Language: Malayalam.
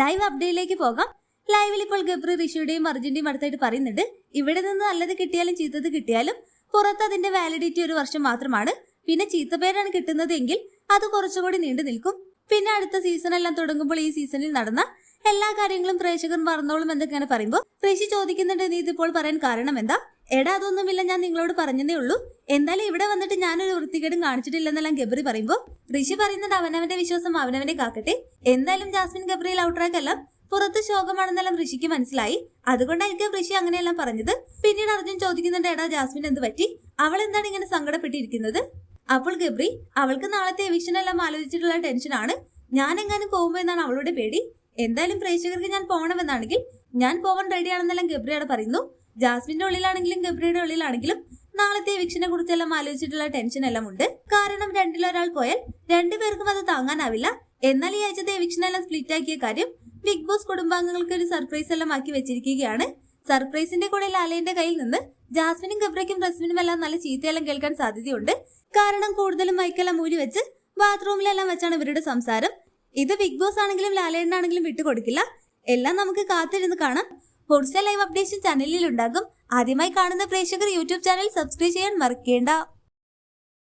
ലൈവ് അപ്ഡേറ്റിലേക്ക് പോകാം. ലൈവിൽ ഇപ്പോൾ ഗബ്രി ഋഷിയുടെയും അർജുന്റെയും അടുത്തായിട്ട് പറയുന്നുണ്ട്. ഇവിടെ നിന്ന് നല്ലത് കിട്ടിയാലും ചീത്തത് കിട്ടിയാലും പുറത്ത് അതിന്റെ വാലിഡിറ്റി ഒരു വർഷം മാത്രമാണ്. പിന്നെ ചീത്തപ്പേരാണ് കിട്ടുന്നത് എങ്കിൽ അത് കുറച്ചുകൂടി നീണ്ടു നിൽക്കും. പിന്നെ അടുത്ത സീസൺ എല്ലാം തുടങ്ങുമ്പോൾ ഈ സീസണിൽ നടന്ന എല്ലാ കാര്യങ്ങളും പ്രേക്ഷകർ മറന്നോളും എന്നൊക്കെയാണ് പറയുമ്പോൾ ഋഷി ചോദിക്കുന്നുണ്ട് നീ ഇതിപ്പോൾ പറയാൻ കാരണം എന്താ? എടാ അതൊന്നുമില്ല ഞാൻ നിങ്ങളോട് പറഞ്ഞതേ ഉള്ളൂ. എന്തായാലും ഇവിടെ വന്നിട്ട് ഞാനൊരു വൃത്തികേടും കാണിച്ചിട്ടില്ലെന്നെല്ലാം ഗബ്രി പറയുമ്പോൾ ഋഷി പറയുന്നത് അവനവന്റെ വിശ്വാസം അവനവനെ കാക്കട്ടെ. എന്തായാലും ജാസ്മിൻ ഗബ്രിയിൽ ഔട്ട്രാക്ക് എല്ലാം പുറത്ത് ശോകമാണെന്നെല്ലാം ഋഷിക്ക് മനസ്സിലായി. അതുകൊണ്ടായിരിക്കും ഋഷി അങ്ങനെയെല്ലാം പറഞ്ഞത്. പിന്നീട് അർജുൻ ചോദിക്കുന്നുണ്ട് എടാ ജാസ്മിൻ എന്ത് പറ്റി? അവൾ എന്താണ് ഇങ്ങനെ സങ്കടപ്പെട്ടിരിക്കുന്നത്? അപ്പോൾ ഗബ്രി അവൾക്ക് നാളത്തെ എവിക്ഷൻ എല്ലാം ആലോചിച്ചിട്ടുള്ള ടെൻഷനാണ് ഞാൻ എങ്ങാനും പോകുമ്പോ എന്നാണ് അവളുടെ പേടി? എന്തായാലും പ്രേക്ഷകർക്ക് ഞാൻ പോകണമെന്നാണെങ്കിൽ ഞാൻ പോകാൻ റെഡിയാണെന്നെല്ലാം ഗബ്രിയാണ് പറയുന്നു. ജാസ്മിന്റെ ഉള്ളിലാണെങ്കിലും ഗബ്രിയുടെ ഉള്ളിലാണെങ്കിലും നാളത്തെ എവിക്ഷനെ കുറിച്ചെല്ലാം ആലോചിച്ചിട്ടുള്ള ടെൻഷൻ എല്ലാം ഉണ്ട്. കാരണം രണ്ടിലൊരാൾ പോയാൽ രണ്ടുപേർക്കും അത് താങ്ങാനാവില്ല. എന്നാൽ ഈ ആഴ്ചത്തെ എവിക്ഷൻ എല്ലാം സ്പ്ലിറ്റ് ആക്കിയ കാര്യം ബിഗ് ബോസ് കുടുംബാംഗങ്ങൾക്ക് ഒരു സർപ്രൈസ് എല്ലാം ആക്കി വെച്ചിരിക്കുകയാണ്. സർപ്രൈസിന്റെ കൂടെ ലാലേന്റെ കയ്യിൽ നിന്ന് ജാസ്മിനും ഗബ്രയ്ക്കും റസ്മിനും എല്ലാം നല്ല ചീത്തയെല്ലാം കേൾക്കാൻ സാധ്യതയുണ്ട്. കാരണം കൂടുതലും മൈക്കെല്ലാം മൂടി വെച്ച് ബാത്റൂമിലെല്ലാം വെച്ചാണ് ഇവരുടെ സംസാരം. ഇത് ബിഗ് ബോസ് ആണെങ്കിലും ലാലേട്ടനാണെങ്കിലും വിട്ടുകൊടുക്കില്ല. എല്ലാം നമുക്ക് കാത്തിരുന്ന് കാണാം. ഹോട്ട്സ്റ്റാർ ലൈവ് അപ്ഡേഷൻ ചാനലിൽ ഉണ്ടാകും. ആദ്യമായി കാണുന്ന പ്രേക്ഷകർ യൂട്യൂബ് ചാനൽ സബ്സ്ക്രൈബ് ചെയ്യാൻ മറക്കേണ്ട.